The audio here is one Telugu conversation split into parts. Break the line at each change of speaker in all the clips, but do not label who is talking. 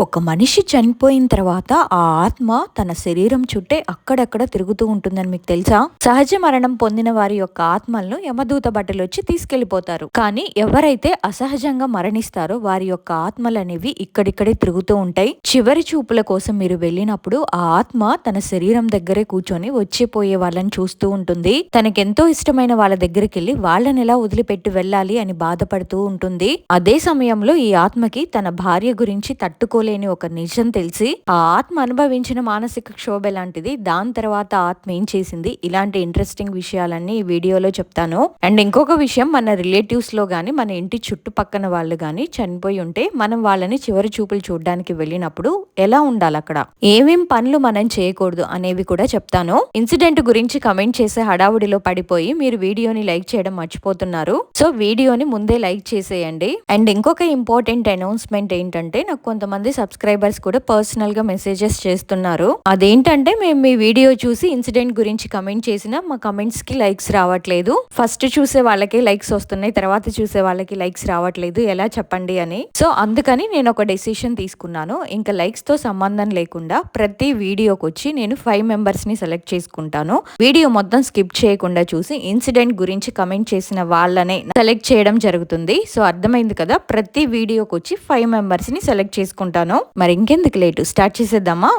ఒక మనిషి చనిపోయిన తర్వాత ఆ ఆత్మ తన శరీరం చుట్టే అక్కడక్కడ తిరుగుతూ ఉంటుందని మీకు తెలుసా? సహజ మరణం పొందిన వారి యొక్క ఆత్మలను యమదూత బట్టలు వచ్చి తీసుకెళ్ళిపోతారు కానీ ఎవరైతే అసహజంగా మరణిస్తారో వారి యొక్క ఆత్మలు అనేవి ఇక్కడిక్కడే తిరుగుతూ ఉంటాయి. చివరి చూపుల కోసం మీరు వెళ్ళినప్పుడు ఆ ఆత్మ తన శరీరం దగ్గరే కూర్చొని వచ్చిపోయే వాళ్ళని చూస్తూ ఉంటుంది. తనకెంతో ఇష్టమైన వాళ్ళ దగ్గరికి వెళ్ళి వాళ్ళని ఎలా వదిలిపెట్టి వెళ్ళాలి అని బాధపడుతూ ఉంటుంది. అదే సమయంలో ఈ ఆత్మకి తన భార్య గురించి తట్టుకోలే లేని ఒక నిజం తెలిసి ఆ ఆత్మ అనుభవించిన మానసిక క్షోభ లాంటిది దాని తర్వాత ఆత్మ ఏం చేసింది? ఇలాంటి ఇంట్రెస్టింగ్ విషయాలన్నీ ఈ వీడియోలో చెప్తాను. అండ్ ఇంకొక విషయం మన రిలేటివ్స్లో గానీ మన ఇంటి చుట్టుపక్కన వాళ్ళు గానీ చనిపోయి ఉంటే మనం వాళ్ళని చివరి చూపులు చూడడానికి వెళ్ళినప్పుడు ఎలా ఉండాలి అక్కడ? ఏమేం పనులు మనం చేయకూడదు అనేవి కూడా చెప్తాను. ఇన్సిడెంట్ గురించి కమెంట్ చేసే హడావుడిలో పడిపోయి మీరు వీడియోని లైక్ చేయడం మర్చిపోతున్నారు. సో వీడియోని ముందే లైక్ చేసేయండి. అండ్ ఇంకొక ఇంపార్టెంట్ అనౌన్స్మెంట్ ఏంటంటే నాకు కొంతమంది సబ్స్క్రైబర్స్ కూడా పర్సనల్గా మెసేజెస్ చేస్తున్నారు. అదేంటంటే మేము మీ వీడియో చూసి ఇన్సిడెంట్ గురించి కమెంట్ చేసినా మా కమెంట్స్కి లైక్స్ రావట్లేదు. ఫస్ట్ చూసే వాళ్ళకి లైక్స్ వస్తున్నాయి తర్వాత చూసే వాళ్ళకి లైక్స్ రావట్లేదు. ఎలా చెప్పండి అని. సో అందుకని నేను ఒక డెసిషన్ తీసుకున్నాను. ఇంకా లైక్స్తో సంబంధం లేకుండా ప్రతి వీడియోకి వచ్చి నేను ఫైవ్ మెంబర్స్ని సెలెక్ట్ చేసుకుంటాను. వీడియో మొత్తం స్కిప్ చేయకుండా చూసి ఇన్సిడెంట్ గురించి కమెంట్ చేసిన వాళ్ళనే సెలెక్ట్ చేయడం జరుగుతుంది. సో అర్థమైంది కదా? ప్రతి వీడియోకి వచ్చి ఫైవ్ మెంబర్స్ని సెలెక్ట్ చేసుకుంటాను. మరి ఇంకెందుకు లేటు? స్టార్ట్ చేసేద్దామా?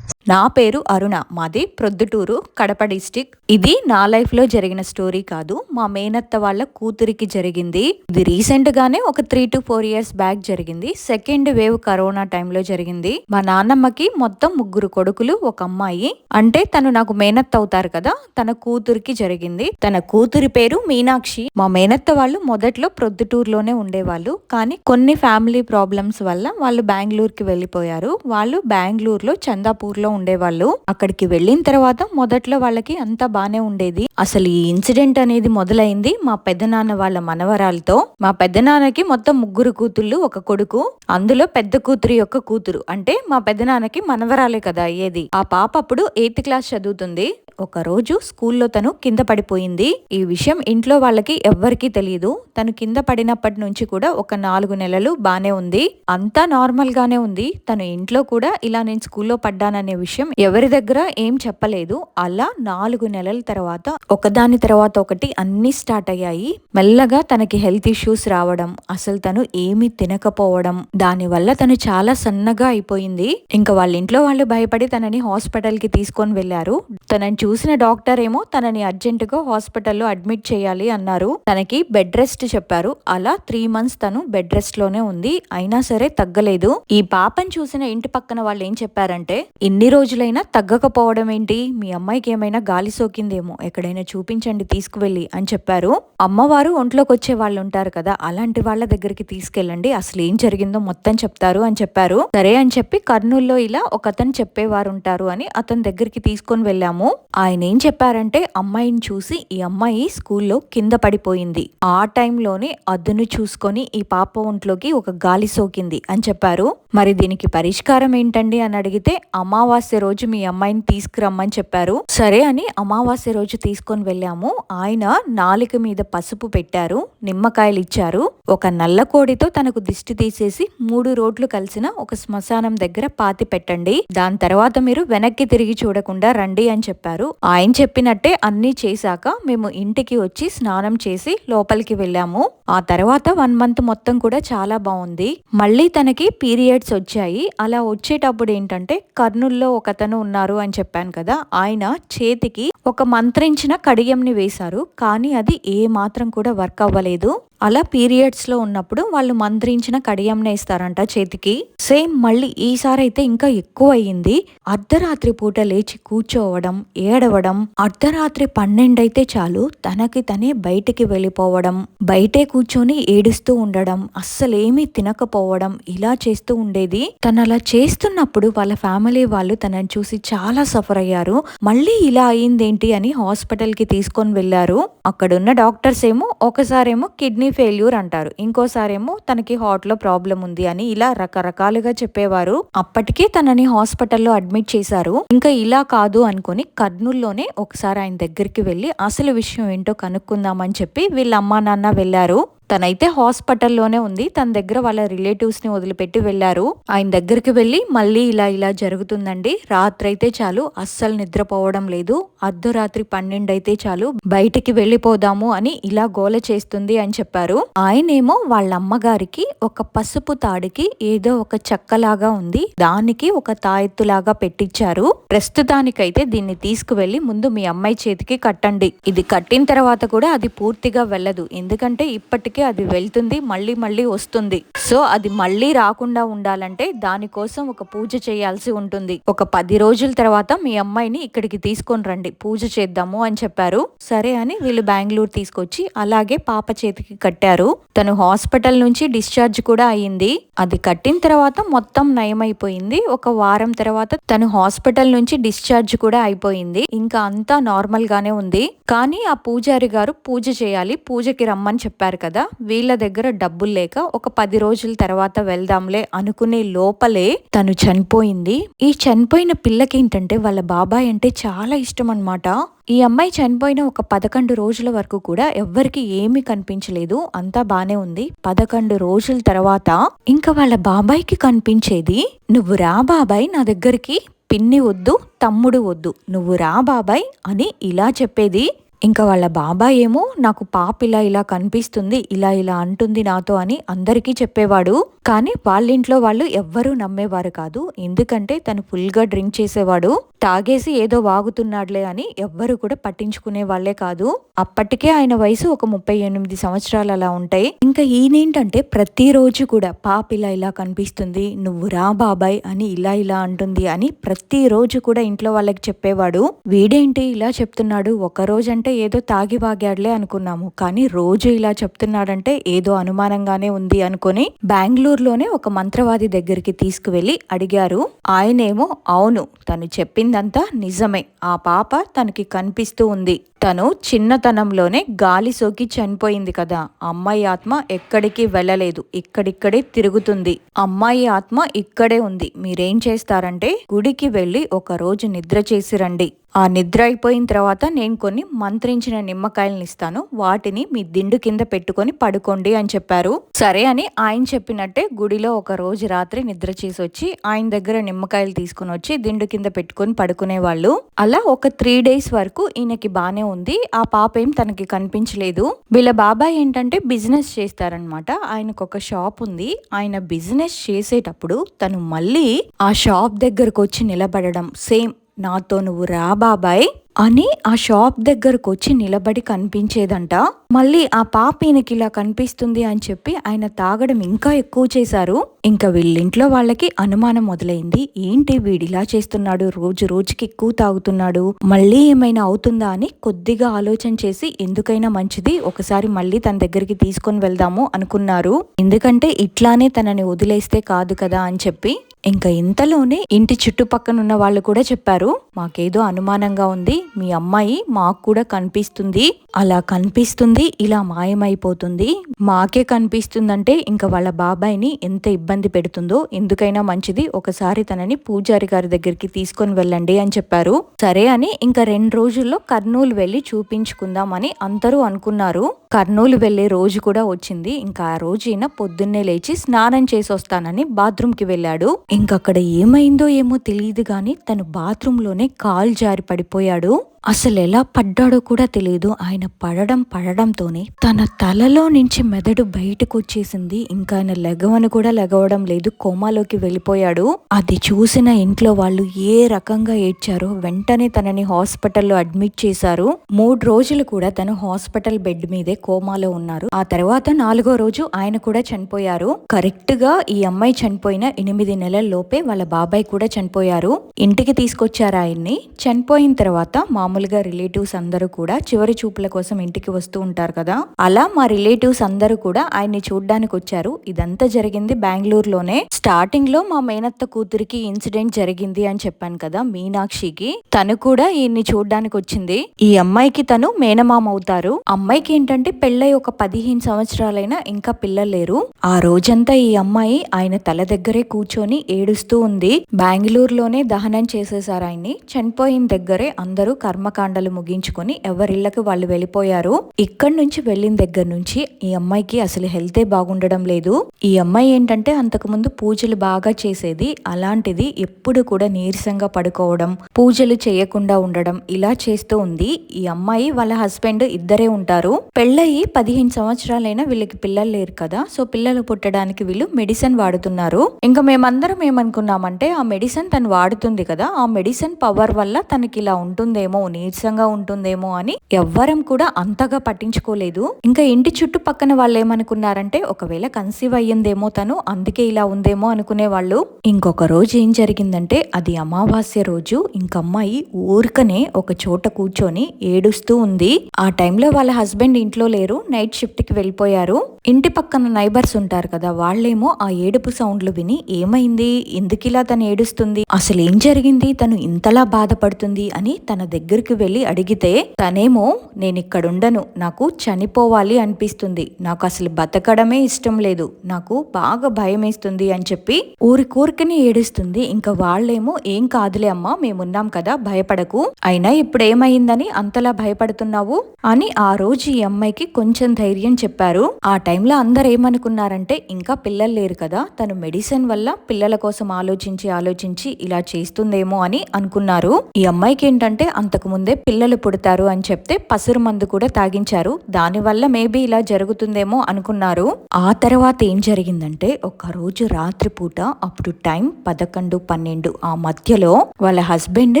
నా పేరు అరుణ మాది ప్రొద్దుటూరు కడప డిస్టిక్. ఇది నా లైఫ్లో జరిగిన స్టోరీ కాదు మా మేనత్త వాళ్ళ కూతురికి జరిగింది. ఇది రీసెంట్ గానే ఒక three two four years back జరిగింది. సెకండ్ వేవ్ కరోనా టైంలో జరిగింది. మా నాన్నమ్మకి మొత్తం ముగ్గురు కొడుకులు ఒక అమ్మాయి. అంటే తను నాకు మేనత్త అవుతారు కదా తన కూతురికి జరిగింది. తన కూతురి పేరు మీనాక్షి. మా మేనత్త వాళ్ళు మొదట్లో ప్రొద్దుటూరులోనే ఉండేవాళ్ళు. కానీ కొన్ని ఫ్యామిలీ ప్రాబ్లమ్స్ వల్ల వాళ్ళు బెంగళూరుకి వెళ్ళిపోయారు. వాళ్ళు బెంగళూరులో చందాపూర్లో ఉండేవాళ్ళు. అక్కడికి వెళ్ళిన తర్వాత మొదట్లో వాళ్ళకి అంతా బానే ఉండేది. అసలు ఈ ఇన్సిడెంట్ అనేది మొదలైంది మా పెద్దనాన్న వాళ్ళ మనవరాలతో. మా పెద్దనాన్నకి మొత్తం ముగ్గురు కూతుళ్ళు ఒక కొడుకు. అందులో పెద్ద కూతురు యొక్క కూతురు. అంటే మా పెద్దనాన్నకి మనవరాలే కదా అయ్యేది. ఆ పాప అప్పుడు ఎయిత్ క్లాస్ చదువుతుంది. ఒక రోజు స్కూల్లో తను కింద పడిపోయింది. ఈ విషయం ఇంట్లో వాళ్ళకి ఎవ్వరికీ తెలియదు తను కింద పడినప్పటి నుంచి కూడా ఒక నాలుగు నెలలు బానే ఉంది. అంతా నార్మల్ గానే ఉంది. తను ఇంట్లో కూడా ఇలా నేను స్కూల్లో పడ్డాననే విషయం ఎవరి దగ్గర ఏం చెప్పలేదు. అలా నాలుగు నెలల తర్వాత ఒకదాని తర్వాత ఒకటి అన్ని స్టార్ట్ అయ్యాయి. మెల్లగా తనకి హెల్త్ ఇష్యూస్ రావడం అసలు తను ఏమి తినకపోవడం దాని వల్ల తను చాలా సన్నగా అయిపోయింది. ఇంకా వాళ్ళ ఇంట్లో వాళ్ళు భయపడి తనని హాస్పిటల్కి తీసుకొని వెళ్ళారు తనని చూసిన డాక్టర్ ఏమో తనని అర్జెంట్గా హాస్పిటల్లో అడ్మిట్ చేయాలి అన్నారు. తనకి బెడ్ రెస్ట్ చెప్పారు. అలా త్రీ మంత్స్ తను బెడ్ రెస్ట్లోనే ఉంది. అయినా సరే తగ్గలేదు. ఈ పాపని చూసిన ఇంటి పక్కన వాళ్ళు ఏం చెప్పారంటే ఇన్ని రోజులైనా తగ్గకపోవడం ఏంటి? మీ అమ్మాయికి ఏమైనా గాలి సోకిందేమో ఎక్కడైనా చూపించండి తీసుకువెళ్ళి అని చెప్పారు. అమ్మవారు ఒంట్లోకి వచ్చే వాళ్ళు ఉంటారు కదా అలాంటి వాళ్ళ దగ్గరికి తీసుకెళ్ళండి అసలు ఏం జరిగిందో మొత్తం చెప్తారు అని చెప్పారు. సరే అని చెప్పి కర్నూల్లో ఇలా ఒక అతను చెప్పేవారు ఉంటారు అని అతని దగ్గరికి తీసుకొని వెళ్ళాము. ఆయన ఏం చెప్పారంటే అమ్మాయిని చూసి ఈ అమ్మాయి స్కూల్లో కింద పడిపోయింది. ఆ టైంలోనే అద్దును చూసుకొని ఈ పాప ఒంట్లోకి ఒక గాలి సోకింది అని చెప్పారు. మరి దీనికి పరిష్కారం ఏంటండి అని అడిగితే అమావాస్య రోజు మీ అమ్మాయిని తీసుకురమ్మని చెప్పారు. సరే అని అమావాస్య రోజు తీసుకొని వెళ్ళాము. ఆయన నాలుక మీద పసుపు పెట్టారు నిమ్మకాయలు ఇచ్చారు. ఒక నల్ల కోడితో తనకు దిష్టి తీసేసి మూడు రోడ్లు కలిసిన ఒక శ్మశానం దగ్గర పాతి పెట్టండి. దాని తర్వాత మీరు వెనక్కి తిరిగి చూడకుండా రండి అని చెప్పారు. ఆయన చెప్పినట్టే అన్ని చేశాక మేము ఇంటికి వచ్చి స్నానం చేసి లోపలికి వెళ్ళాము. ఆ తర్వాత వన్ మంత్ మొత్తం కూడా చాలా బాగుంది. మళ్ళీ తనకి పీరియడ్స్ వచ్చాయి. అలా వచ్చేటప్పుడు ఏంటంటే కర్నూల్లో ఒకతను ఉన్నారు అని చెప్పాను కదా ఆయన చేతికి ఒక మంత్రించిన కడియంని వేశారు. కానీ అది ఏ మాత్రం కూడా వర్క్ అవ్వలేదు. అలా పీరియడ్స్లో ఉన్నప్పుడు వాళ్ళు మంత్రించిన కడియంనే ఇస్తారంట చేతికి. సేమ్ మళ్ళీ ఈసారి అయితే ఇంకా ఎక్కువ అయ్యింది అర్ధరాత్రి పూట లేచి కూర్చోవడం ఏడవడం అర్ధరాత్రి పన్నెండైతే చాలు తనకి తనే బయటికి వెళ్ళిపోవడం బయటే కూర్చొని ఏడుస్తూ ఉండడం అస్సలేమీ తినకపోవడం ఇలా చేస్తూ ఉండేది. తను అలా చేస్తున్నప్పుడు వాళ్ళ ఫ్యామిలీ వాళ్ళు తనని చూసి చాలా సఫర్ అయ్యారు. మళ్ళీ ఇలా అయిందేంటి అని హాస్పిటల్కి తీసుకొని వెళ్ళారు. అక్కడున్న డాక్టర్స్ ఏమో ఒకసారేమో కిడ్నీ ఫెయిల్యూర్ అంటారు. ఇంకోసారేమో తనకి హార్ట్లో ప్రాబ్లం ఉంది అని ఇలా రకరకాలుగా చెప్పేవారు. అప్పటికే తనని హాస్పిటల్లో అడ్మిట్ చేశారు. ఇంకా ఇలా కాదు అనుకుని కర్నూల్లోనే ఒకసారి ఆయన దగ్గరికి వెళ్ళి అసలు విషయం ఏంటో కనుక్కుందామని చెప్పి వీళ్ళ అమ్మా నాన్న వెళ్ళారు. తనైతే హాస్పిటల్లోనే ఉంది. తన దగ్గర వాళ్ళ రిలేటివ్స్ని వదిలిపెట్టి వెళ్ళారు. ఆయన దగ్గరికి వెళ్ళి మళ్ళీ ఇలా ఇలా జరుగుతుందండి. రాత్రి అయితే చాలు అస్సలు నిద్రపోవడం లేదు. అర్ధరాత్రి పన్నెండు అయితే చాలు బయటికి వెళ్ళిపోదాము అని ఇలా గోల చేస్తుంది అని చెప్పారు. ఆయనేమో వాళ్ళ అమ్మగారికి ఒక పసుపు తాడికి ఏదో ఒక చెక్కలాగా ఉంది. దానికి ఒక తాయెత్తులాగా పెట్టించారు ప్రస్తుతానికైతే దీన్ని తీసుకువెళ్ళి ముందు మీ అమ్మాయి చేతికి కట్టండి. ఇది కట్టిన తర్వాత కూడా అది పూర్తిగా వెళ్ళదు. ఎందుకంటే ఇప్పటికే అది వెళ్తుంది మళ్ళీ మళ్ళీ వస్తుంది. సో అది మళ్ళీ రాకుండా ఉండాలంటే దానికోసం ఒక పూజ చేయాల్సి ఉంటుంది. ఒక పది రోజుల తర్వాత మీ అమ్మాయిని ఇక్కడికి తీసుకొని రండి. పూజ చేద్దాము అని చెప్పారు. సరే అని వీళ్ళు బెంగళూరు తీసుకొచ్చి అలాగే పాప చేతికి కట్టారు. తను హాస్పిటల్ నుంచి డిశ్చార్జ్ కూడా అయ్యింది. అది కట్టిన తర్వాత మొత్తం నయమైపోయింది. ఒక వారం తర్వాత తను హాస్పిటల్ నుంచి డిశ్చార్జ్ కూడా అయిపోయింది. ఇంకా అంతా నార్మల్ గానే ఉంది. కానీ ఆ పూజారి గారు పూజ చేయాలి పూజకి రమ్మని చెప్పారు కదా. వీళ్ళ దగ్గర డబ్బులు లేక ఒక పది రోజుల తర్వాత వెళ్దాంలే అనుకునే లోపలే తను చనిపోయింది. ఈ చనిపోయిన పిల్లకి ఏంటంటే వాళ్ళ బాబాయ్ అంటే చాలా ఇష్టం అనమాట ఈ అమ్మాయి చనిపోయిన ఒక పదకొండు రోజుల వరకు కూడా ఎవ్వరికి ఏమీ కనిపించలేదు. అంతా బానే ఉంది. పదకొండు రోజుల తర్వాత ఇంకా వాళ్ళ బాబాయ్కి కనిపించేది నువ్వు రా బాబాయ్ నా దగ్గరికి పిన్ని వద్దు తమ్ముడు వద్దు. నువ్వు రా బాబాయ్ అని ఇలా చెప్పేది. ఇంకా వాళ్ళ బాబాయ్ ఏమో నాకు పాప ఇలా ఇలా కనిపిస్తుంది ఇలా ఇలా అంటుంది నాతో అని అందరికీ చెప్పేవాడు. కానీ వాళ్ళ ఇంట్లో వాళ్ళు ఎవ్వరూ నమ్మేవారు కాదు. ఎందుకంటే తను ఫుల్గా డ్రింక్ చేసేవాడు. తాగేసి ఏదో వాగుతున్నాడులే అని ఎవ్వరు కూడా పట్టించుకునే వాళ్ళే కాదు. అప్పటికే ఆయన వయసు ఒక ముప్పై ఎనిమిది సంవత్సరాలు అలా ఉంటాయి. ఇంకా ఈయనేంటంటే ప్రతిరోజు కూడా పాప ఇలా ఇలా కనిపిస్తుంది నువ్వు రా బాబాయ్ అని ఇలా ఇలా అంటుంది అని ప్రతిరోజు కూడా ఇంట్లో వాళ్ళకి చెప్పేవాడు. వీడేంటి ఇలా చెప్తున్నాడు? ఒక రోజంటే ఏదో తాగి వాగాడులే అనుకున్నాము. కానీ రోజు ఇలా చెప్తున్నాడంటే ఏదో అనుమానంగానే ఉంది అనుకుని బెంగళూరులోనే ఒక మంత్రవాది దగ్గరికి తీసుకువెళ్ళి అడిగారు. ఆయనేమో అవును తను చెప్పిందంతా నిజమే. ఆ పాప తనకి కనిపిస్తూ ఉంది. తను చిన్నతనంలోనే గాలి సోకి చనిపోయింది కదా. అమ్మాయి ఆత్మ ఎక్కడికి వెళ్ళలేదు. ఇక్కడిక్కడే తిరుగుతుంది. అమ్మాయి ఆత్మ ఇక్కడే ఉంది. మీరేం చేస్తారంటే గుడికి వెళ్ళి ఒక రోజు నిద్ర చేసి రండి. ఆ నిద్ర అయిపోయిన తర్వాత నేను కొన్ని మంత్రించిన నిమ్మకాయలను ఇస్తాను. వాటిని మీ దిండు కింద పెట్టుకొని పడుకోండి అని చెప్పారు. సరే అని ఆయన చెప్పినట్టే గుడిలో ఒక రోజు రాత్రి నిద్ర చేసి వచ్చి ఆయన దగ్గర నిమ్మకాయలు తీసుకుని వచ్చి దిండు కింద పెట్టుకొని పడుకునే వాళ్ళు అలా ఒక త్రీ డేస్ వరకు ఈయనకి బానే ఉంది. ఆ పాప ఏం తనకి కనిపించలేదు. వీళ్ళ బాబాయ్ ఏంటంటే బిజినెస్ చేస్తారనమాట ఆయనకు ఒక షాప్ ఉంది. ఆయన బిజినెస్ చేసేటప్పుడు తను మళ్ళీ ఆ షాప్ దగ్గరకు వచ్చి నిలబడడం. సేమ్ నాతో నువ్వు రా బాబాయ్ అని ఆ షాప్ దగ్గరకు వచ్చి నిలబడి కనిపించేదంట. మళ్ళీ ఆ పాప ఈయనకి ఇలా కనిపిస్తుంది అని చెప్పి ఆయన తాగడం ఇంకా ఎక్కువ చేశారు. ఇంకా వీళ్ళింట్లో వాళ్ళకి అనుమానం మొదలైంది. ఏంటి వీడిలా చేస్తున్నాడు? రోజు రోజుకి ఎక్కువ తాగుతున్నాడు. మళ్ళీ ఏమైనా అవుతుందా అని కొద్దిగా ఆలోచన చేసి ఎందుకైనా మంచిది ఒకసారి మళ్ళీ తన దగ్గరికి తీసుకొని వెళ్దాము అనుకున్నారు. ఎందుకంటే ఇట్లానే తనని వదిలేస్తే కాదు కదా అని చెప్పి ఇంకా ఇంతలోనే ఇంటి చుట్టుపక్కన ఉన్న వాళ్ళు కూడా చెప్పారు మాకేదో అనుమానంగా ఉంది. మీ అమ్మాయి మాకు కూడా కనిపిస్తుంది. అలా కనిపిస్తుంది ఇలా మాయమైపోతుంది. మాకే కనిపిస్తుందంటే ఇంకా వాళ్ళ బాబాయిని ఎంత ఇబ్బంది పెడుతుందో ఎందుకైనా మంచిది ఒకసారి తనని పూజారి గారి దగ్గరికి తీసుకొని వెళ్ళండి అని చెప్పారు. సరే అని ఇంకా రెండు రోజుల్లో కర్నూలు వెళ్ళి చూపించుకుందామని అందరూ అనుకున్నారు. కర్నూలు వెళ్ళే రోజు కూడా వచ్చింది. ఇంకా ఆ రోజు ఈయన పొద్దున్నే లేచి స్నానం చేసి వస్తానని బాత్రూమ్కి వెళ్ళాడు. ఇంకక్కడ ఏమైందో ఏమో తెలియదు గాని తను బాత్రూమ్లోనే కాల్ జారి పడిపోయాడు. అసలు ఎలా పడ్డాడో కూడా తెలియదు ఆయన పడడం పడడంతోనే తన తలలో నుంచి మెదడు బయటకు వచ్చేసింది ఇంకా ఆయన లెగవను కూడా లెగవడం లేదు. కోమాలోకి వెళ్ళిపోయాడు. అది చూసిన ఇంట్లో వాళ్ళు ఏ రకంగా ఏడ్చారో వెంటనే తనని హాస్పిటల్లో అడ్మిట్ చేశారు. మూడు రోజులు కూడా తను హాస్పిటల్ బెడ్ మీదే కోమాలో ఉన్నారు. ఆ తర్వాత నాలుగో రోజు ఆయన కూడా చనిపోయారు. కరెక్ట్గా ఈ అమ్మాయి చనిపోయిన ఎనిమిది నెలల లోపే వాళ్ళ బాబాయ్ కూడా చనిపోయారు. ఇంటికి తీసుకొచ్చారు ఆయన్ని. చనిపోయిన తర్వాత మా మామూలుగా రిలేటివ్స్ అందరూ కూడా చివరి చూపుల కోసం ఇంటికి వస్తూ ఉంటారు కదా. అలా మా రిలేటివ్స్ అందరూ కూడా ఆయన్ని చూడ్డానికి వచ్చారు. ఇదంతా జరిగింది బెంగళూరులోనే. స్టార్టింగ్లో మా మేనత్త కూతురికి ఇన్సిడెంట్ జరిగింది అని చెప్పాను కదా మీనాక్షికి. తను కూడా ఈయన్ని చూడ్డానికి వచ్చింది. ఈ అమ్మాయికి తను మేనమామ అవుతారు. అమ్మాయికి ఏంటంటే పెళ్ళై ఒక పదిహేను సంవత్సరాలైనా ఇంకా పిల్లలేరు లేరు. ఆ రోజంతా ఈ అమ్మాయి ఆయన తల దగ్గరే కూర్చొని ఏడుస్తూ ఉంది. బెంగళూరులోనే దహనం చేసేసారు ఆయన్ని. చనిపోయిన దగ్గరే అందరూ కర్మ కర్మకాండలు ముగించుకొని ఎవరిళ్ళకి వాళ్ళు వెళ్ళిపోయారు. ఇక్కడి నుంచి వెళ్ళిన దగ్గర నుంచి ఈ అమ్మాయికి అసలు హెల్తే బాగుండడం లేదు. ఈ అమ్మాయి ఏంటంటే అంతకు ముందు పూజలు బాగా చేసేది అలాంటిది ఎప్పుడు కూడా నీరసంగా పడుకోవడం పూజలు చేయకుండా ఉండడం ఇలా చేస్తూ ఉంది. ఈ అమ్మాయి వాళ్ళ హస్బెండ్ ఇద్దరే ఉంటారు. పెళ్ళయి పదిహేను సంవత్సరాలైనా వీళ్ళకి పిల్లలు లేరు కదా సో పిల్లలు పుట్టడానికి వీళ్ళు మెడిసిన్ వాడుతున్నారు. ఇంకా మేమందరం ఏమనుకున్నామంటే ఆ మెడిసిన్ తను వాడుతుంది కదా ఆ మెడిసిన్ పవర్ వల్ల తనకి ఇలా ఉంటుందేమో నీరసంగా ఉంటుందేమో అని ఎవ్వరం కూడా అంతగా పట్టించుకోలేదు. ఇంకా ఇంటి చుట్టుపక్కన వాళ్ళు ఏమనుకున్నారంటే ఒకవేళ కన్సీవ్ అయ్యిందేమో తను అందుకే ఇలా ఉందేమో అనుకునే వాళ్ళు. ఇంకొక రోజు ఏం జరిగిందంటే అది అమావాస్య రోజు. ఇంకమ్మాయి ఊరికనే ఒక చోట కూర్చొని ఏడుస్తూ ఉంది. ఆ టైంలో వాళ్ళ హస్బెండ్ ఇంట్లో లేరు నైట్ షిఫ్ట్కి వెళ్ళిపోయారు. ఇంటి పక్కన నైబర్స్ ఉంటారు కదా వాళ్ళేమో ఆ ఏడుపు సౌండ్లు విని ఏమైంది? ఎందుకిలా తను ఏడుస్తుంది? అసలు ఏం జరిగింది? తను ఇంతలా బాధపడుతుంది? అని తన దగ్గర దగ్గరికి వెళ్ళి అడిగితే తనేమో నేను ఇక్కడుండను నాకు చనిపోవాలి అనిపిస్తుంది. నాకు అసలు బతకడమే ఇష్టం లేదు. నాకు బాగా భయం వేస్తుంది అని చెప్పి ఊరి కోరికని ఏడుస్తుంది. ఇంకా వాళ్ళేమో ఏం కాదులే అమ్మా మేమున్నాం కదా భయపడకు. అయినా ఇప్పుడు ఏమైందని అంతలా భయపడుతున్నావు? అని ఆ రోజు ఈ అమ్మాయికి కొంచెం ధైర్యం చెప్పారు. ఆ టైంలో అందరు ఏమనుకున్నారంటే ఇంకా పిల్లలు లేరు కదా తను మెడిసిన్ వల్ల పిల్లల కోసం ఆలోచించి ఆలోచించి ఇలా చేస్తుందేమో అని అనుకున్నారు. ఈ అమ్మాయికి ఏంటంటే అంతకు ముందే పిల్లలు పుడతారు అని చెప్తే పసురు మందు కూడా తాగించారు. దానివల్ల మేబీ ఇలా జరుగుతుందేమో అనుకున్నారు. ఆ తర్వాత ఏం జరిగిందంటే ఒక రోజు రాత్రిపూట అప్పుడు టైం పదకొండు పన్నెండు. ఆ మధ్యలో వాళ్ళ హస్బెండ్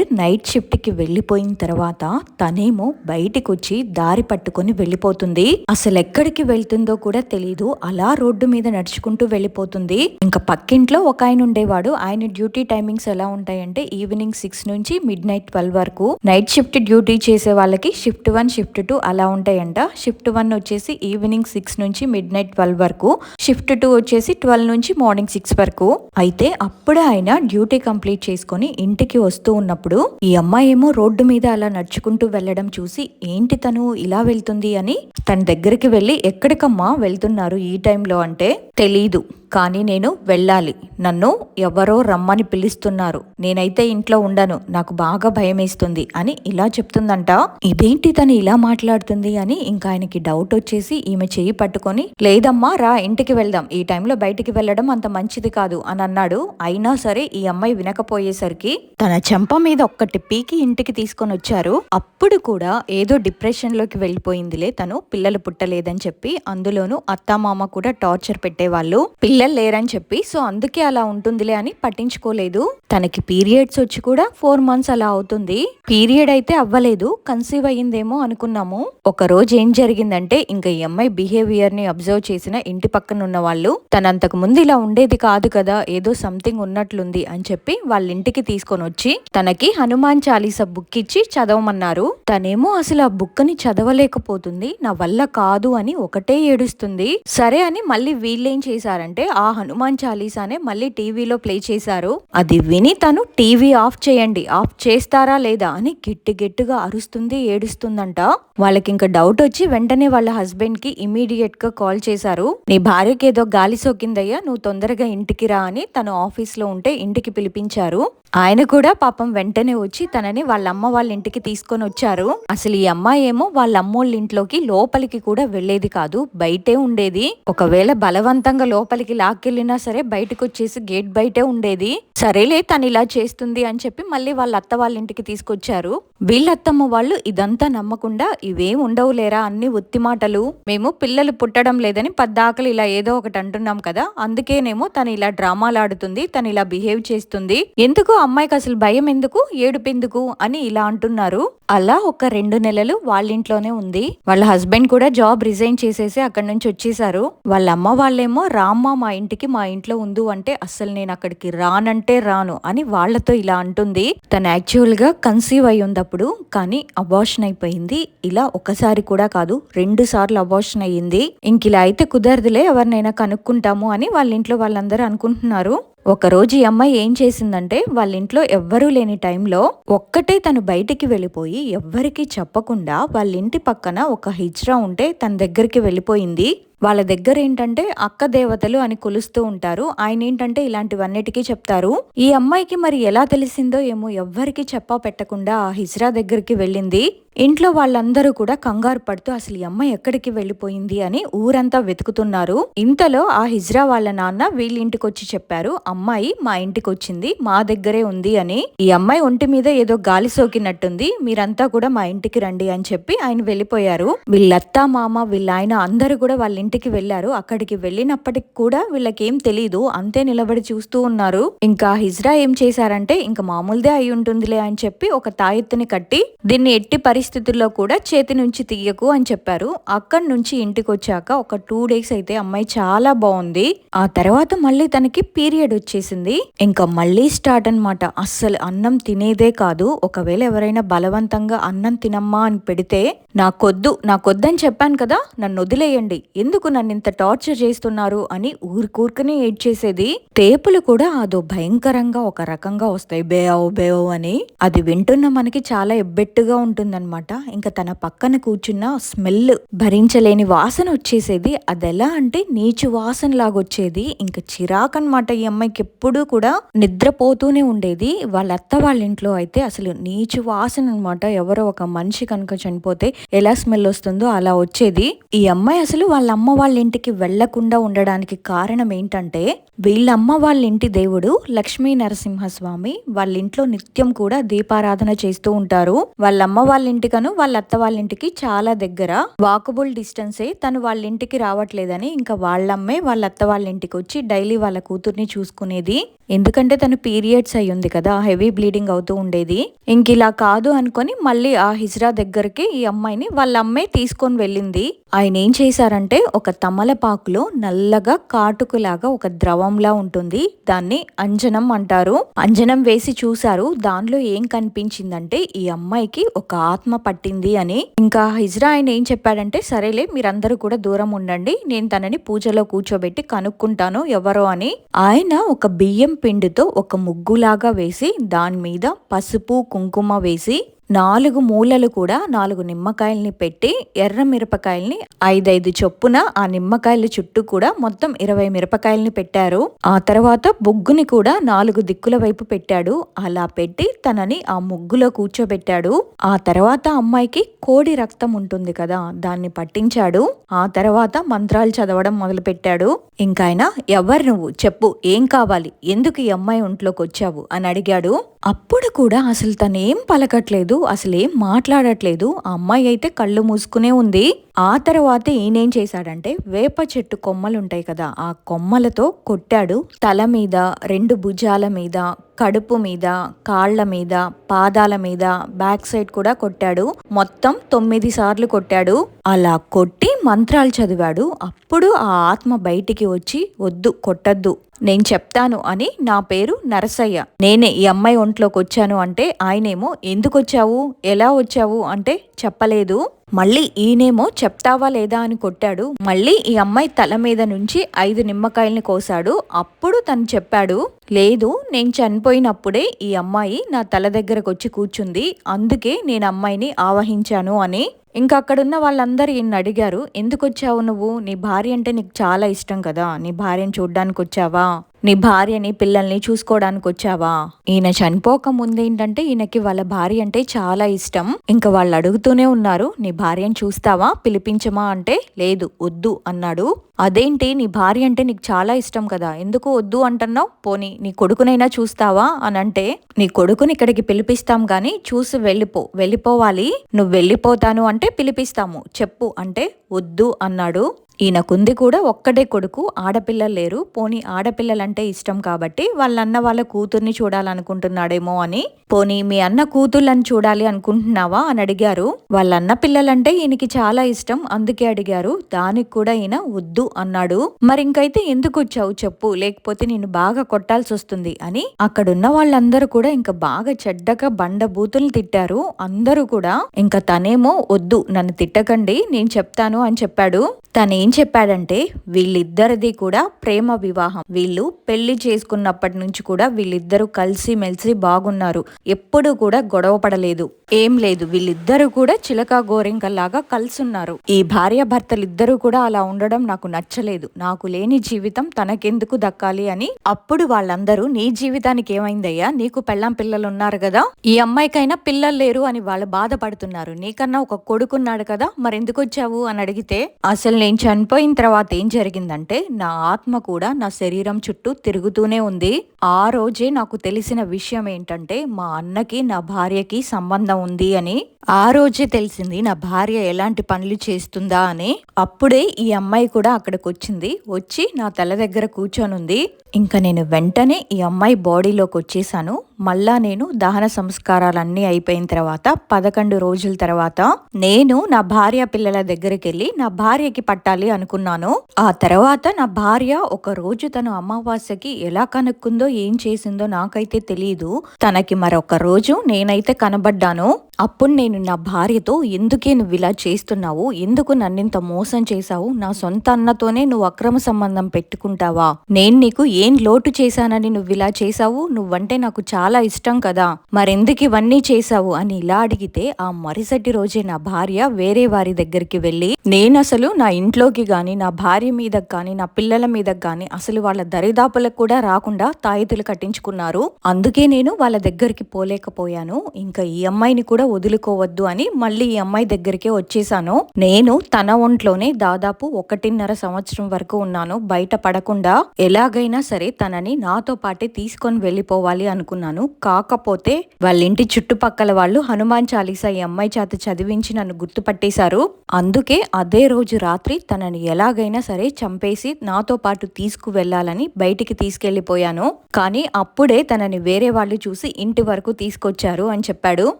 నైట్ షిఫ్ట్కి వెళ్ళిపోయిన తర్వాత తనేమో బయటికి వచ్చి దారి పట్టుకొని వెళ్ళిపోతుంది. అసలు ఎక్కడికి వెళ్తుందో కూడా తెలీదు. అలా రోడ్డు మీద నడుచుకుంటూ వెళ్ళిపోతుంది. ఇంకా పక్కింట్లో ఒక ఆయన ఉండేవాడు. ఆయన డ్యూటీ టైమింగ్స్ ఎలా ఉంటాయంటే ఈవినింగ్ సిక్స్ నుంచి మిడ్ నైట్ ట్వెల్వ్ వరకు నైట్ షిఫ్ట్ డ్యూటీ చేసే వాళ్ళకి షిఫ్ట్ వన్ షిఫ్ట్ టూ అలా ఉంటాయంట. షిఫ్ట్ వన్ వచ్చేసి ఈవినింగ్ సిక్స్ నుంచి మిడ్ నైట్ ట్వెల్వ్ వరకు. షిఫ్ట్ టూ వచ్చేసి ట్వెల్వ్ నుంచి మార్నింగ్ సిక్స్ వరకు. అయితే అప్పుడే ఆయన డ్యూటీ కంప్లీట్ చేసుకుని ఇంటికి వస్తూ ఉన్నప్పుడు ఈ అమ్మాయి ఏమో రోడ్డు మీద అలా నడుచుకుంటూ వెళ్ళడం చూసి ఏంటి తను ఇలా వెళ్తుంది అని తన దగ్గరికి వెళ్ళి ఎక్కడికమ్మా వెళ్తున్నారు ఈ టైంలో అంటే తెలీదు. కానీ నేను వెళ్ళాలి. నన్ను ఎవరో రమ్మని పిలుస్తున్నారు. నేనైతే ఇంట్లో ఉండను. నాకు బాగా భయమేస్తుంది అని ఇలా చెప్తుందంట. ఇదేంటి తను ఇలా మాట్లాడుతుంది అని ఇంకా ఆయనకి డౌట్ వచ్చేసి ఈమె చెయ్యి పట్టుకొని లేదమ్మా రా ఇంటికి వెళ్దాం. ఈ టైంలో బయటికి వెళ్ళడం అంత మంచిది కాదు అని అన్నాడు. అయినా సరే ఈ అమ్మాయి వినకపోయేసరికి తన చెంప మీద ఒక్కటి పీకి ఇంటికి తీసుకొని వచ్చారు. అప్పుడు కూడా ఏదో డిప్రెషన్లోకి వెళ్ళిపోయిందిలే తను. పిల్లలు పుట్టలేదని చెప్పి అందులోనూ అత్తామామ కూడా టార్చర్ పెట్టేవాళ్ళు. పిల్లలు లేరని చెప్పి సో అందుకే అలా ఉంటుందిలే అని పట్టించుకోలేదు. తనకి పీరియడ్స్ వచ్చి కూడా ఫోర్ మంత్స్ అలా అవుతుంది. పీరియడ్ అయితే అవ్వలేదు కన్సీవ్ అయ్యిందేమో అనుకున్నాము. ఒక రోజు ఏం జరిగిందంటే ఇంకా ఈ అమ్మాయి బిహేవియర్ని అబ్జర్వ్ చేసిన ఇంటి పక్కన ఉన్న వాళ్ళు తనంతకు ముందు ఇలా ఉండేది కాదు కదా ఏదో సంథింగ్ ఉన్నట్లుంది అని చెప్పి వాళ్ళ ఇంటికి తీసుకొని వచ్చి తనకి హనుమాన్ చాలీసా బుక్ ఇచ్చి చదవమన్నారు. తనేమో అసలు ఆ బుక్ని చదవలేకపోతుంది నా వల్ల కాదు అని ఒకటే ఏడుస్తుంది. సరే అని మళ్ళీ వీళ్ళేం చేశారంటే ఆ హనుమాన్ చాలీసానే మళ్ళీ టీవీలో ప్లే చేశారు. అది విని తను టీవీ ఆఫ్ చేయండి. ఆఫ్ చేస్తారా లేదా అని గిట్టి గట్టిగా అరుస్తుంది ఏడుస్తుందంట. వాళ్ళకి ఇంకా డౌట్ వచ్చి వెంటనే వాళ్ళ హస్బెండ్కి ఇమీడియట్గా కాల్ చేశారు. నీ భార్యకి ఏదో గాలి సోకిందయ్యా నువ్వు తొందరగా ఇంటికి రా అని తను ఆఫీస్లో ఉంటే ఇంటికి పిలిపించారు. ఆయన కూడా పాపం వెంటనే వచ్చి తనని వాళ్ళ అమ్మ వాళ్ళ ఇంటికి తీసుకొని వచ్చారు. అసలు ఈ అమ్మాయి ఏమో వాళ్ళ అమ్మోళ్ళ ఇంట్లోకి లోపలికి కూడా వెళ్ళేది కాదు బయటే ఉండేది. ఒకవేళ బలవంతంగా లోపలికి లాక్కెళ్ళినా సరే బయటకు వచ్చేసి గేట్ బయటే ఉండేది. సరేలే తను ఇలా చేస్తుంది అని చెప్పి మళ్ళీ వాళ్ళ అత్త వాళ్ళ ఇంటికి తీసుకొచ్చారు. వీళ్ళత్తమ్మ వాళ్ళు ఇదంతా నమ్మకుండా ఇవేం ఉండవు లేరా అన్ని ఉత్తి మాటలు. మేము పిల్లలు పుట్టడం లేదని పద్దాకలు ఇలా ఏదో ఒకటి అంటున్నాం కదా అందుకేనేమో తను ఇలా డ్రామాలు ఆడుతుంది తను ఇలా బిహేవ్ చేస్తుంది. ఎందుకు అమ్మాయికి అసలు భయం ఎందుకు ఏడుపెందుకు అని ఇలా అంటున్నారు. అలా ఒక రెండు నెలలు వాళ్ళ ఇంట్లోనే ఉంది. వాళ్ళ హస్బెండ్ కూడా జాబ్ రిజైన్ చేసేసి అక్కడి నుంచి వచ్చేసారు వాళ్ళ అమ్మ వాళ్ళేమో రామ్మ మా ఇంటికి మా ఇంట్లో ఉందు అంటే అసలు నేను అక్కడికి రానంటే రాను అని వాళ్ళతో ఇలా అంటుంది. తను యాక్చువల్గా కన్సీవ్ అయి ఉంది అప్పుడు కానీ అబార్షన్ అయిపోయింది. ఇలా ఒకసారి కూడా కాదు రెండు సార్లు అబార్షన్ అయ్యింది. ఇంక ఇలా అయితే కుదరదులే ఎవరినైనా కనుక్కుంటాము అని వాళ్ళ ఇంట్లో వాళ్ళందరూ అనుకుంటున్నారు. ఒకరోజు ఈ అమ్మాయి ఏం చేసిందంటే వాళ్ళ ఇంట్లో ఎవ్వరూ లేని టైంలో ఒక్కటే తను బయటికి వెళ్ళిపోయి ఎవ్వరికీ చెప్పకుండా వాళ్ళ ఇంటి పక్కన ఒక హిజ్రా ఉంటే తన దగ్గరికి వెళ్ళిపోయింది. వాళ్ళ దగ్గర ఏంటంటే అక్క దేవతలు అని కొలుస్తూ ఉంటారు. ఆయన ఏంటంటే ఇలాంటివన్నిటికీ చెప్తారు. ఈ అమ్మాయికి మరి ఎలా తెలిసిందో ఏమో ఎవ్వరికి చెప్పా పెట్టకుండా ఆ హిజ్రా దగ్గరికి వెళ్ళింది. ఇంట్లో వాళ్ళందరూ కూడా కంగారు పడుతూ అసలు ఈ అమ్మాయి ఎక్కడికి వెళ్ళిపోయింది అని ఊరంతా వెతుకుతున్నారు. ఇంతలో ఆ హిజ్రా వాళ్ళ నాన్న వీళ్ళ ఇంటికి వచ్చి చెప్పారు అమ్మాయి మా ఇంటికి వచ్చింది మా దగ్గరే ఉంది అని. ఈ అమ్మాయి ఒంటి మీద ఏదో గాలి సోకినట్టుంది మీరంతా కూడా మా ఇంటికి రండి అని చెప్పి ఆయన వెళ్ళిపోయారు. వీళ్ళత్త మామ వీళ్ళ ఆయన అందరూ కూడా వాళ్ళ ఇంటికి వెళ్ళారు. అక్కడికి వెళ్ళినప్పటికి కూడా వీళ్ళకేం తెలీదు అంతే నిలబడి చూస్తూ ఉన్నారు. ఇంకా హిజ్రా ఏం చేశారంటే ఇంకా మామూలుదే అయి ఉంటుందిలే అని చెప్పి ఒక తాయెత్తుని కట్టి దీన్ని ఎట్టి పరిస్థితుల్లో కూడా చేతి నుంచి తీయకు అని చెప్పారు. అక్కడి నుంచి ఇంటికి వచ్చాక ఒక టూ డేస్ అయితే అమ్మాయి చాలా బాగుంది ఆ తర్వాత మళ్ళీ తనకి పీరియడ్ వచ్చేసింది. ఇంకా మళ్ళీ స్టార్ట్ అనమాట అస్సలు అన్నం తినేదే కాదు. ఒకవేళ ఎవరైనా బలవంతంగా అన్నం తినమ్మా అని పెడితే నాకొద్దు నాకొద్దని చెప్పాను కదా నన్ను వదిలేయండి. ఎందుకు నన్ను ఇంత టార్చర్ చేస్తున్నారు అని ఊరికూరుకుని ఏడ్చేసేది. తేపులు కూడా అదో భయంకరంగా ఒక రకంగా వస్తాయి. బేవ్ బేవ్ అని. అది వింటున్న మనకి చాలా ఎబ్బెట్టుగా ఉంటుందన్నమాట. ఇంకా తన పక్కన కూర్చున్న స్మెల్ భరించలేని వాసన వచ్చేసేది. అది ఎలా అంటే నీచు వాసన లాగొచ్చేది ఇంకా చిరాక్ అనమాట ఈ అమ్మాయికి ఎప్పుడూ కూడా. నిద్రపోతూనే ఉండేది. వాళ్ళ అత్త వాళ్ళ ఇంట్లో అయితే అసలు నీచు వాసన అనమాట ఎవరో ఒక మనిషి కనుక చనిపోతే ఎలా స్మెల్ వస్తుందో అలా వచ్చేది. ఈ అమ్మాయి అసలు వాళ్ళ అమ్మ వాళ్ళ ఇంటికి వెళ్ళకుండా ఉండడానికి కారణం ఏంటంటే వీళ్ళమ్మ వాళ్ళ ఇంటి దేవుడు లక్ష్మీ నరసింహస్వామి. వాళ్ళ ఇంట్లో నిత్యం కూడా దీపారాధన చేస్తూ ఉంటారు. వాళ్ళ అమ్మ వాళ్ళ ఇంటికను వాళ్ళ అత్త వాళ్ళ ఇంటికి చాలా దగ్గర. వాకబుల్ డిస్టెన్సే తను వాళ్ళ ఇంటికి రావట్లేదని ఇంకా వాళ్ళమ్మే వాళ్ళ అత్త వాళ్ళ ఇంటికి వచ్చి డైలీ వాళ్ళ కూతుర్ని చూసుకునేది. ఎందుకంటే తను పీరియడ్స్ అయి ఉంది కదా హెవీ బ్లీడింగ్ అవుతూ ఉండేది. ఇంక ఇలా కాదు అనుకొని మళ్ళీ ఆ హిజ్రా దగ్గరికి ఈ అమ్మాయిని వాళ్ళ అమ్మే తీసుకొని వెళ్ళింది. ఆయన ఏం చేశారంటే ఒక తమలపాకులో నల్లగా కాటుకులాగా ఒక ద్రవం ద్రవంలా ఉంటుంది. దాన్ని అంజనం అంటారు. అంజనం వేసి చూశారు. దానిలో ఏం కనిపించిందంటే ఈ అమ్మాయికి ఒక ఆత్మ పట్టింది అని. ఇంకా హిజ్రా ఆయన ఏం చెప్పాడంటే సరేలే మీరందరూ కూడా దూరం ఉండండి. నేను తనని పూజలో కూర్చోబెట్టి కనుక్కుంటాను ఎవరో అని. ఆయన ఒక బియ్యం పిండితో ఒక ముగ్గులాగా వేసి దాని మీద పసుపు కుంకుమ వేసి నాలుగు మూలలు కూడా నాలుగు నిమ్మకాయల్ని పెట్టి ఎర్ర మిరపకాయల్ని ఐదైదు చొప్పున ఆ నిమ్మకాయల చుట్టూ కూడా మొత్తం ఇరవై మిరపకాయల్ని పెట్టారు. ఆ తర్వాత బొగ్గుని కూడా నాలుగు దిక్కుల వైపు పెట్టాడు. అలా పెట్టి తనని ఆ ముగ్గులో కూర్చోబెట్టాడు. ఆ తర్వాత అమ్మాయికి కోడి రక్తం ఉంటుంది కదా దాన్ని పట్టించాడు. ఆ తర్వాత మంత్రాలు చదవడం మొదలు పెట్టాడు ఇంకాయన ఎవరు నువ్వు? చెప్పు ఏం కావాలి? ఎందుకు ఈ అమ్మాయి ఒంట్లోకి వచ్చావు అని అడిగాడు. అప్పుడు కూడా అసలు తనేం పలకట్లేదు. అసలు ఏం మాట్లాడట్లేదు. ఆ అమ్మాయి అయితే కళ్ళు మూసుకునే ఉంది. ఆ తర్వాత ఈయనేం చేశాడంటే వేప చెట్టు కొమ్మలు ఉంటాయి కదా ఆ కొమ్మలతో కొట్టాడు. తల మీద రెండు భుజాల మీద కడుపు మీద కాళ్ళ మీద పాదాల మీద బ్యాక్ సైడ్ కూడా కొట్టాడు. మొత్తం తొమ్మిది సార్లు కొట్టాడు. అలా కొట్టి మంత్రాలు చదివాడు. అప్పుడు ఆ ఆత్మ బయటికి వచ్చి వద్దు కొట్టద్దు. నేను చెప్తాను అని నా పేరు నరసయ్య. నేనే ఈ అమ్మాయి ఒంట్లోకి వచ్చాను అంటే ఆయనేమో ఎందుకు వచ్చావు ఎలా వచ్చావు? అంటే చెప్పలేదు. మళ్ళీ ఈయనేమో చెప్తావా లేదా అని కొట్టాడు. మళ్ళీ ఈ అమ్మాయి తల మీద నుంచి ఐదు నిమ్మకాయల్ని కోసాడు. అప్పుడు తను చెప్పాడు లేదు నేను చనిపోయినప్పుడే ఈ అమ్మాయి నా తల దగ్గరకు వచ్చి కూర్చుంది. అందుకే నేను అమ్మాయిని ఆవహించాను అని. ఇంకా అక్కడున్న వాళ్ళందరూ ఈయన అడిగారు ఎందుకు వచ్చావు నువ్వు? నీ భార్య అంటే నీకు చాలా ఇష్టం కదా? నీ భార్యను చూడ్డానికి వచ్చావా నీ భార్యని పిల్లల్ని చూసుకోవడానికి వచ్చావా ఈయన చనిపోక ముందు ఏంటంటే ఈయనకి వాళ్ళ భార్య అంటే చాలా ఇష్టం. ఇంకా వాళ్ళు అడుగుతూనే ఉన్నారు నీ భార్యను చూస్తావా? పిలిపించమా? అంటే లేదు వద్దు అన్నాడు. అదేంటి? నీ భార్య అంటే నీకు చాలా ఇష్టం కదా. ఎందుకు వద్దు అంటున్నావు? పోనీ నీ కొడుకునైనా చూస్తావా? అని అంటే నీ కొడుకుని ఇక్కడికి పిలిపిస్తాం గాని చూసి వెళ్ళిపో వెళ్ళిపోవాలి. నువ్వు వెళ్ళిపోతాను అంటే పిలిపిస్తాము. చెప్పు అంటే వద్దు అన్నాడు. ఈయనకుంది కూడా ఒక్కడే కొడుకు ఆడపిల్లలు లేరు. పోనీ ఆడపిల్లలంటే ఇష్టం కాబట్టి వాళ్ళన్న వాళ్ళ కూతుర్ని చూడాలనుకుంటున్నాడేమో అని. పోనీ మీ అన్న కూతుర్లను చూడాలి అనుకుంటున్నావా అని అడిగారు. వాళ్ళన్న పిల్లలంటే ఈయనకి చాలా ఇష్టం అందుకే అడిగారు. దానికి కూడా ఈయన వద్దు అన్నాడు. మరింకైతే ఎందుకు వచ్చావు చెప్పు లేకపోతే నేను బాగా కొట్టాల్సి వస్తుంది అని. అక్కడున్న వాళ్ళందరూ కూడా ఇంకా బాగా చెడ్డగా బండ బూతులు తిట్టారు. అందరూ కూడా ఇంకా తనేమో వద్దు నన్ను తిట్టకండి నేను చెప్తాను అని చెప్పాడు. తనేం చెప్పాడంటే వీళ్ళిద్దరిది కూడా ప్రేమ వివాహం. వీళ్ళు పెళ్ళి చేసుకున్నప్పటి నుంచి కూడా వీళ్ళిద్దరూ కలిసి మెలిసి బాగున్నారు. ఎప్పుడు కూడా గొడవ పడలేదు. ఏం లేదు వీళ్ళిద్దరూ కూడా చిలక గోరింకల్లాగా కలిసున్నారు. ఈ భార్య భర్తలిద్దరూ కూడా అలా ఉండడం నాకు నచ్చలేదు. నాకు లేని జీవితం తనకెందుకు దక్కాలి అని. అప్పుడు వాళ్ళందరూ నీ జీవితానికి ఏమైందయ్యా? నీకు పెళ్ళాం పిల్లలు ఉన్నారు కదా? ఈ అమ్మాయికైనా పిల్లలు లేరు అని వాళ్ళు బాధపడుతున్నారు. నీకన్నా ఒక కొడుకున్నాడు కదా? మరెందుకు వచ్చావు? అని అడిగితే అసలు నేను చనిపోయిన తర్వాత ఏం జరిగిందంటే నా ఆత్మ కూడా నా శరీరం చుట్టూ తిరుగుతూనే ఉంది. ఆ రోజే నాకు తెలిసిన విషయం ఏంటంటే మా అన్నకి నా భార్యకి సంబంధం ఉంది అని. ఆ రోజే తెలిసింది నా భార్య ఎలాంటి పనులు చేస్తుందా అని. అప్పుడే ఈ అమ్మాయి కూడా అక్కడికి వచ్చింది వచ్చి నా తల దగ్గర కూర్చొనుంది ఇంకా నేను వెంటనే ఈ అమ్మాయి బాడీలోకి వచ్చేసాను. మళ్ళా నేను దహన సంస్కారాలన్నీ అయిపోయిన తర్వాత పదకొండు రోజుల తర్వాత నేను నా భార్య పిల్లల దగ్గరికి వెళ్ళి నా భార్యకి పట్టాలి అనుకున్నాను. ఆ తర్వాత నా భార్య ఒక రోజు తను అమావాస్యకి ఎలా కనుక్కుందో ఏం చేసిందో నాకైతే తెలియదు తనకి మరొక రోజు నేనైతే కనబడ్డాను. అప్పుడు నేను నా భార్యతో ఎందుకే నువ్వు ఇలా చేస్తున్నావు? ఎందుకు నన్నింత మోసం చేశావు? నా సొంత అన్నతోనే నువ్వు అక్రమ సంబంధం పెట్టుకుంటావా? నేను నీకు ఏం లోటు చేశానని నువ్వు ఇలా చేశావు? నువ్వంటే నాకు చాలా ఇష్టం కదా. మరెందుకు ఇవన్నీ చేశావు? అని ఇలా అడిగితే ఆ మరుసటి రోజే నా భార్య వేరే వారి దగ్గరికి వెళ్ళి నేను అసలు నా ఇంట్లోకి గాని నా భార్య మీద గాని నా పిల్లల మీద గాని అసలు వాళ్ళ దరిదాపులకు కూడా రాకుండా తాయితులు కట్టించుకున్నారు. అందుకే నేను వాళ్ళ దగ్గరికి పోలేకపోయాను. ఇంకా ఈ అమ్మాయిని కూడా వదులుకోవద్దు అని మళ్ళీ ఈ అమ్మాయి దగ్గరికే వచ్చేసాను. నేను తన ఒంట్లోనే దాదాపు ఒకటిన్నర సంవత్సరం వరకు ఉన్నాను. బయట పడకుండా ఎలాగైనా సరే తనని నాతో పాటే తీసుకొని వెళ్ళిపోవాలి అనుకున్నాను. కాకపోతే వాళ్ళ ఇంటి చుట్టుపక్కల వాళ్ళు హనుమాన్ చాలీసా ఈ అమ్మాయి చేత చదివించి నన్ను గుర్తుపట్టేశారు. అందుకే అదే రోజు రాత్రి తనని ఎలాగైనా సరే చంపేసి నాతో పాటు తీసుకువెళ్ళాలని బయటికి తీసుకెళ్ళిపోయాను కానీ అప్పుడే తనని వేరే వాళ్ళు చూసి ఇంటి వరకు తీసుకొచ్చారు అని చెప్పాడు.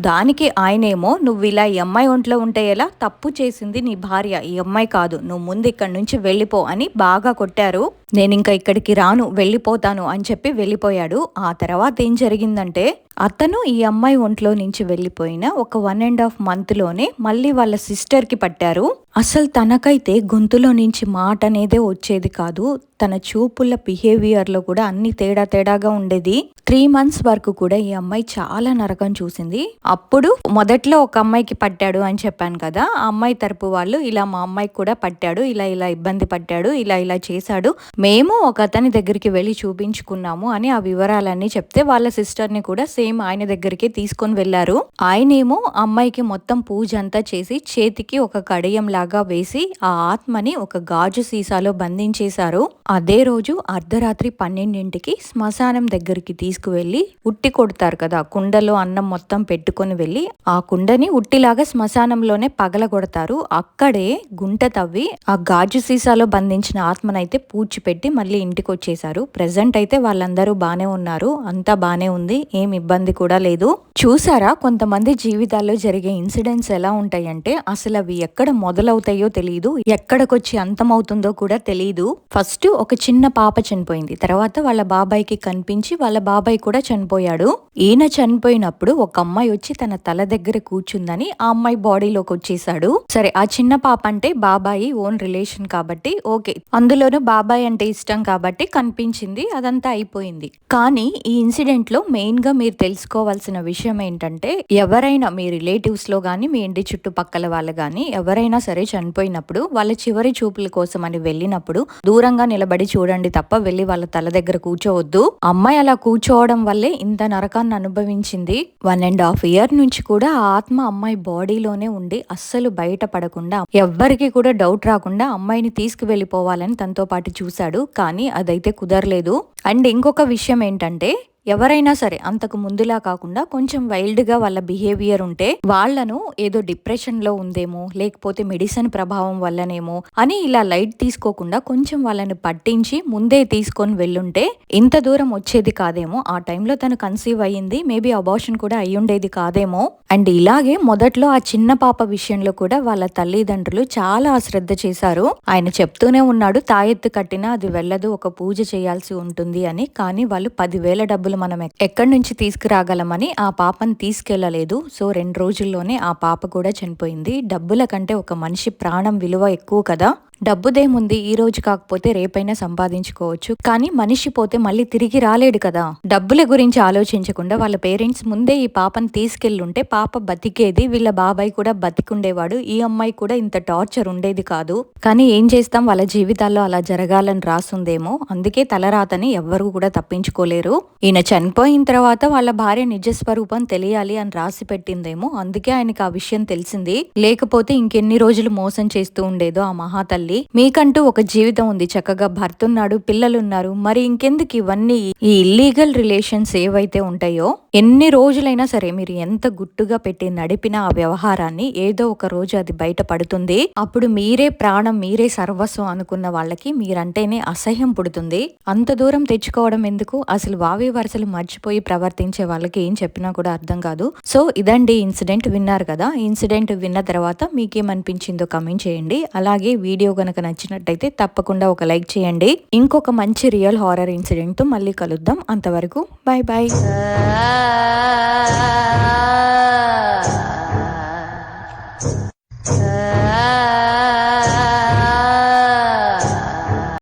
దానికి ఆయనేమో నువ్వు ఇలా ఈ అమ్మాయి ఒంట్లో ఉంటే ఎలా? తప్పు చేసింది నీ భార్య. ఈ అమ్మాయి కాదు. నువ్వు ముందు ఇక్కడి నుంచి వెళ్ళిపో అని బాగా కొట్టారు నేను ఇంకా ఇక్కడికి రాను వెళ్ళిపోతాను అని చెప్పి వెళ్ళిపోయాడు. ఆ తర్వాత ఏం జరిగిందంటే అతను ఈ అమ్మాయి ఒంట్లో నుంచి వెళ్ళిపోయిన ఒక వన్ అండ్ హాఫ్ మంత్లోనే మళ్ళీ వాళ్ళ సిస్టర్కి పట్టారు. అసలు తనకైతే గొంతులో నుంచి మాట అనేదే వచ్చేది కాదు. తన చూపుల బిహేవియర్లో కూడా అన్ని తేడా తేడాగా ఉండేది. త్రీ మంత్స్ వరకు కూడా ఈ అమ్మాయి చాలా నరకం చూసింది. అప్పుడు మొదట్లో ఒక అమ్మాయికి పట్టాడు అని చెప్పాను కదా ఆ అమ్మాయి తరపు వాళ్ళు ఇలా మా అమ్మాయికి కూడా పట్టాడు ఇలా ఇలా ఇబ్బంది పట్టాడు ఇలా ఇలా చేశాడు. మేము ఒక అతని దగ్గరికి వెళ్ళి చూపించుకున్నాము అని ఆ వివరాలన్నీ చెప్తే వాళ్ళ సిస్టర్ని కూడా సేమ్ ఆయన దగ్గరికి తీసుకొని వెళ్ళారు. ఆయనేమో అమ్మాయికి మొత్తం పూజ అంతా చేసి చేతికి ఒక కడియం లాగా వేసి ఆ ఆత్మని ఒక గాజు సీసాలో బంధించేశారు. అదే రోజు అర్ధరాత్రి పన్నెండింటికి శ్మశానం దగ్గరికి తీసుకువెళ్ళి ఉట్టి కొడతారు కదా కుండలో అన్నం మొత్తం పెట్టుకొని వెళ్ళి ఆ కుండని ఉట్టిలాగా శ్మశానంలోనే పగల కొడతారు అక్కడే గుంట తవ్వి ఆ గాజు సీసాలో బంధించిన ఆత్మనైతే పూడ్చిపెట్టి పెట్టి మళ్ళీ ఇంటికి వచ్చేసారు ప్రెసెంట్ అయితే వాళ్ళందరూ బానే ఉన్నారు. అంతా బాగానే ఉంది. ఏం ఇబ్బంది కూడా లేదు. చూసారా? కొంతమంది జీవితాల్లో జరిగే ఇన్సిడెంట్స్ ఎలా ఉంటాయంటే అసలు అవి ఎక్కడ మొదలవుతాయో తెలియదు ఎక్కడికొచ్చి అంతమవుతుందో కూడా తెలియదు ఫస్ట్ ఒక చిన్న పాప చనిపోయింది. తర్వాత వాళ్ళ బాబాయ్కి కనిపించి వాళ్ళ బాబాయ్ కూడా చనిపోయాడు. ఈయన చనిపోయినప్పుడు ఒక అమ్మాయి వచ్చి తన తల దగ్గర కూర్చుందని ఆ అమ్మాయి బాడీలోకి వచ్చేసాడు సరే ఆ చిన్న పాప అంటే బాబాయి ఓన్ రిలేషన్ కాబట్టి ఓకే. అందులోనూ బాబాయ్ అంటే ఇష్టం కాబట్టి కనిపించింది అదంతా అయిపోయింది. కానీ ఈ ఇన్సిడెంట్లో మెయిన్గా మెయిన్గా మీరు తెలుసుకోవాల్సిన విషయం ఏంటంటే ఎవరైనా మీ రిలేటివ్స్లో కానీ మీ ఇంటి చుట్టుపక్కల వాళ్ళు కానీ ఎవరైనా సరే చనిపోయినప్పుడు వాళ్ళ చివరి చూపుల కోసం అని వెళ్ళినప్పుడు దూరంగా నిలబడి చూడండి తప్ప వెళ్ళి వాళ్ళ తల దగ్గర కూర్చోవద్దు. అమ్మాయి అలా కూర్చోవడం వల్లే ఇంత నరకాన్ని అనుభవించింది. వన్ అండ్ హాఫ్ ఇయర్ నుంచి కూడా ఆ ఆత్మ అమ్మాయి బాడీలోనే ఉండి అస్సలు బయట పడకుండా ఎవ్వరికి కూడా డౌట్ రాకుండా అమ్మాయిని తీసుకువెళ్ళిపోవాలని తనతో పాటు చూశాడు. కానీ అదైతే కుదరలేదు. అండ్ ఇంకొక విషయం ఏంటంటే ఎవరైనా సరే అంతకు ముందులా కాకుండా కొంచెం వైల్డ్గా వాళ్ళ బిహేవియర్ ఉంటే వాళ్ళను ఏదో డిప్రెషన్లో ఉందేమో లేకపోతే మెడిసిన్ ప్రభావం వల్లనేమో అని ఇలా లైట్ తీసుకోకుండా కొంచెం వాళ్ళని పట్టించి ముందే తీసుకొని వెళ్ళుంటే ఇంత దూరం వచ్చేది కాదేమో. ఆ టైంలో తను కన్సీవ్ అయ్యింది మేబీ అబార్షన్ కూడా అయ్యుండేది కాదేమో. అండ్ ఇలాగే మొదట్లో ఆ చిన్న పాప విషయంలో కూడా వాళ్ళ తల్లిదండ్రులు చాలా అశ్రద్ధ చేశారు. ఆయన చెప్తూనే ఉన్నాడు తాయెత్తు కట్టినా అది వెళ్ళదు ఒక పూజ చేయాల్సి ఉంటుంది అని. కానీ వాళ్ళు పదివేల డబ్బులు మనం ఎక్కడి నుంచి తీసుకురాగలమని ఆ పాపని తీసుకెళ్ళలేదు. సో రెండు రోజుల్లోనే ఆ పాప కూడా చనిపోయింది. డబ్బుల కంటే ఒక మనిషి ప్రాణం విలువ ఎక్కువ కదా. డబ్బుదేముంది ఈ రోజు కాకపోతే రేపైనా సంపాదించుకోవచ్చు. కానీ మనిషి పోతే మళ్ళీ తిరిగి రాలేడు కదా. డబ్బుల గురించి ఆలోచించకుండా వాళ్ళ పేరెంట్స్ ముందే ఈ పాపని తీసుకెళ్ళుంటే పాప బతికేది వీళ్ళ బాబాయ్ కూడా బతికుండేవాడు ఈ అమ్మాయి కూడా ఇంత టార్చర్ ఉండేది కాదు. కానీ ఏం చేస్తాం? వాళ్ళ జీవితాల్లో అలా జరగాలని రాసుందేమో. అందుకే తలరాతని ఎవ్వరూ కూడా తప్పించుకోలేరు. ఈయన చనిపోయిన తర్వాత వాళ్ళ భార్య నిజ స్వరూపం తెలియాలి అని రాసి పెట్టిందేమో. అందుకే ఆయనకు ఆ విషయం తెలిసింది. లేకపోతే ఇంకెన్ని రోజులు మోసం చేస్తూ ఉండేదో ఆ మహాతల్లి. మీకంటూ ఒక జీవితం ఉంది. చక్కగా భర్త ఉన్నాడు పిల్లలున్నారు. మరి ఇంకెందుకు ఇవన్నీ? ఈ ఇల్లీగల్ రిలేషన్స్ ఏవైతే ఉంటాయో ఎన్ని రోజులైనా సరే మీరు ఎంత గుట్టుగా పెట్టి నడిపిన ఆ వ్యవహారాన్ని ఏదో ఒక రోజు అది బయట పడుతుంది. అప్పుడు మీరే ప్రాణం మీరే సర్వస్వం అనుకున్న వాళ్ళకి మీరంటేనే అసహ్యం పుడుతుంది. అంత దూరం తెచ్చుకోవడం ఎందుకు? అసలు వావి వరుసలు మర్చిపోయి ప్రవర్తించే వాళ్ళకి ఏం చెప్పినా కూడా అర్థం కాదు. సో ఇదండి ఇన్సిడెంట్ విన్నారు కదా. ఇన్సిడెంట్ విన్న తర్వాత మీకేమనిపించిందో కమెంట్ చేయండి. అలాగే వీడియో కనుక నచ్చినట్టయితే తప్పకుండా ఒక లైక్ చేయండి. ఇంకొక మంచి రియల్ హారర్ ఇన్సిడెంట్తో మళ్ళీ కలుద్దాం. అంతవరకు బాయ్ బాయ్